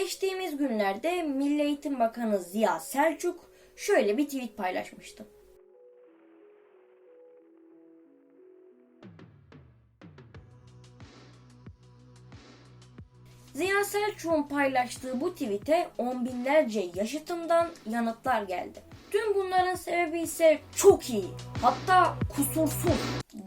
Geçtiğimiz günlerde Milli Eğitim Bakanı Ziya Selçuk şöyle bir tweet paylaşmıştı. Ziya Selçuk'un paylaştığı bu tweete on binlerce yaşıtımdan yanıtlar geldi. Tüm bunların sebebi ise çok iyi, hatta kusursuz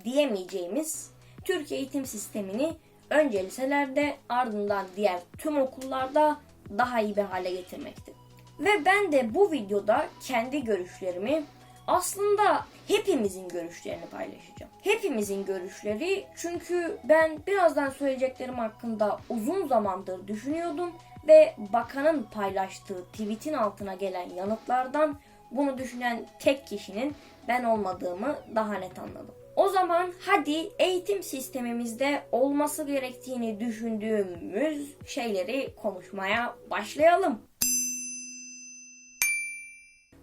diyemeyeceğimiz Türkiye eğitim sistemini önce liselerde ardından diğer tüm okullarda daha iyi bir hale getirmekti. Ve ben de bu videoda kendi görüşlerimi aslında hepimizin görüşlerini paylaşacağım. Hepimizin görüşleri çünkü ben birazdan söyleyeceklerim hakkında uzun zamandır düşünüyordum ve bakanın paylaştığı tweetin altına gelen yanıtlardan bunu düşünen tek kişinin ben olmadığımı daha net anladım. O zaman hadi eğitim sistemimizde olması gerektiğini düşündüğümüz şeyleri konuşmaya başlayalım.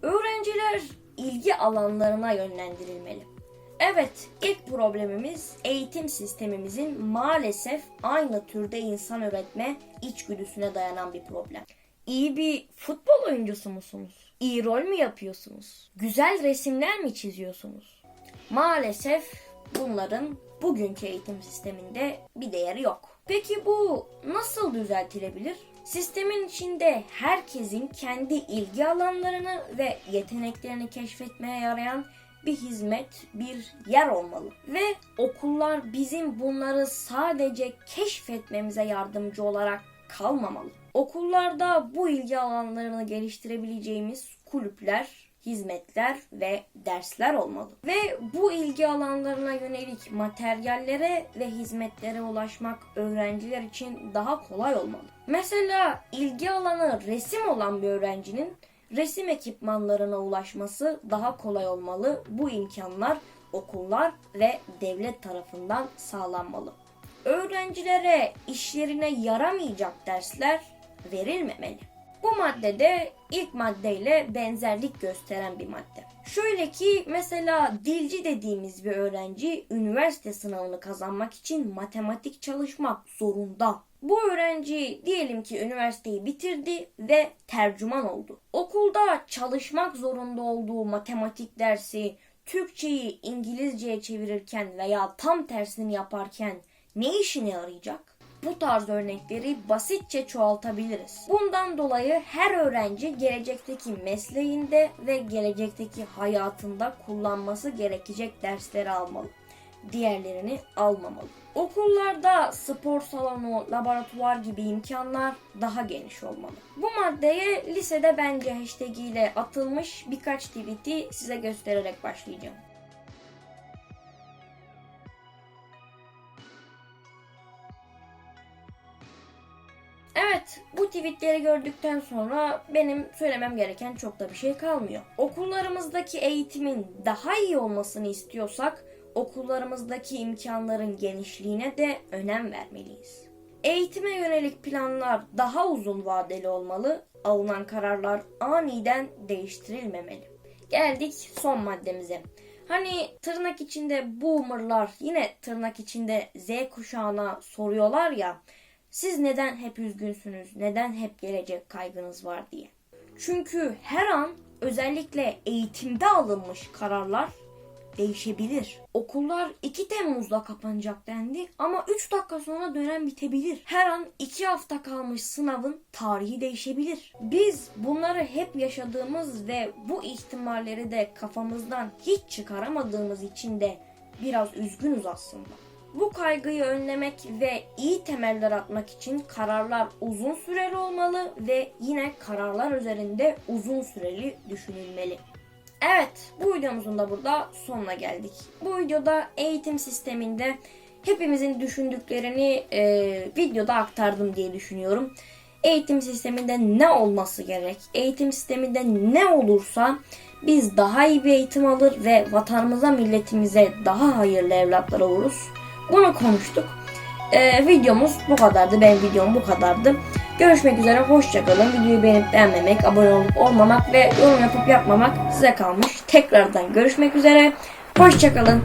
Öğrenciler ilgi alanlarına yönlendirilmeli. Evet, ilk problemimiz eğitim sistemimizin maalesef aynı türde insan öğretme içgüdüsüne dayanan bir problem. İyi bir futbol oyuncusu musunuz? İyi rol mü yapıyorsunuz? Güzel resimler mi çiziyorsunuz? Maalesef bunların bugünkü eğitim sisteminde bir değeri yok. Peki bu nasıl düzeltilebilir? Sistemin içinde herkesin kendi ilgi alanlarını ve yeteneklerini keşfetmeye yarayan bir hizmet, bir yer olmalı. Ve okullar bizim bunları sadece keşfetmemize yardımcı olarak kalmamalı. Okullarda bu ilgi alanlarını geliştirebileceğimiz kulüpler, hizmetler ve dersler olmalı. Ve bu ilgi alanlarına yönelik materyallere ve hizmetlere ulaşmak öğrenciler için daha kolay olmalı. Mesela ilgi alanı resim olan bir öğrencinin resim ekipmanlarına ulaşması daha kolay olmalı. Bu imkanlar okullar ve devlet tarafından sağlanmalı. Öğrencilere işlerine yaramayacak dersler verilmemeli. Bu maddede ilk maddeyle benzerlik gösteren bir madde. Şöyle ki mesela dilci dediğimiz bir öğrenci üniversite sınavını kazanmak için matematik çalışmak zorunda. Bu öğrenci diyelim ki üniversiteyi bitirdi ve tercüman oldu. Okulda çalışmak zorunda olduğu matematik dersi Türkçeyi İngilizceye çevirirken veya tam tersini yaparken ne işine yarayacak? Bu tarz örnekleri basitçe çoğaltabiliriz. Bundan dolayı her öğrenci gelecekteki mesleğinde ve gelecekteki hayatında kullanması gerekecek dersleri almalı. Diğerlerini almamalı. Okullarda spor salonu, laboratuvar gibi imkanlar daha geniş olmalı. Bu maddeye lisede bence hashtag ile atılmış birkaç tweet'i size göstererek başlayacağım. Evet, bu tweetleri gördükten sonra benim söylemem gereken çok da bir şey kalmıyor. Okullarımızdaki eğitimin daha iyi olmasını istiyorsak, okullarımızdaki imkanların genişliğine de önem vermeliyiz. Eğitime yönelik planlar daha uzun vadeli olmalı, alınan kararlar aniden değiştirilmemeli. Geldik son maddemize. Hani tırnak içinde boomerlar yine tırnak içinde Z kuşağına soruyorlar ya siz neden hep üzgünsünüz, neden hep gelecek kaygınız var diye. Çünkü her an özellikle eğitimde alınmış kararlar değişebilir. Okullar 2 Temmuz'da kapanacak dendi ama 3 dakika sonra dönem bitebilir. Her an 2 hafta kalmış sınavın tarihi değişebilir. Biz bunları hep yaşadığımız ve bu ihtimalleri de kafamızdan hiç çıkaramadığımız için de biraz üzgünüz aslında. Bu kaygıyı önlemek ve iyi temeller atmak için kararlar uzun süreli olmalı ve yine kararlar üzerinde uzun süreli düşünülmeli. Evet, bu videomuzun da burada sonuna geldik. Bu videoda eğitim sisteminde hepimizin düşündüklerini e, videoda aktardım diye düşünüyorum. Eğitim sisteminde ne olması gerek? Eğitim sisteminde ne olursa biz daha iyi bir eğitim alır ve vatanımıza, milletimize daha hayırlı evlatlar oluruz. Bunu konuştuk. Ee, videomuz bu kadardı. Benim videom bu kadardı. Görüşmek üzere. Hoşçakalın. Videoyu beğenip beğenmemek, abone olup olmamak ve yorum yapıp yapmamak size kalmış. Tekrardan görüşmek üzere. Hoşçakalın.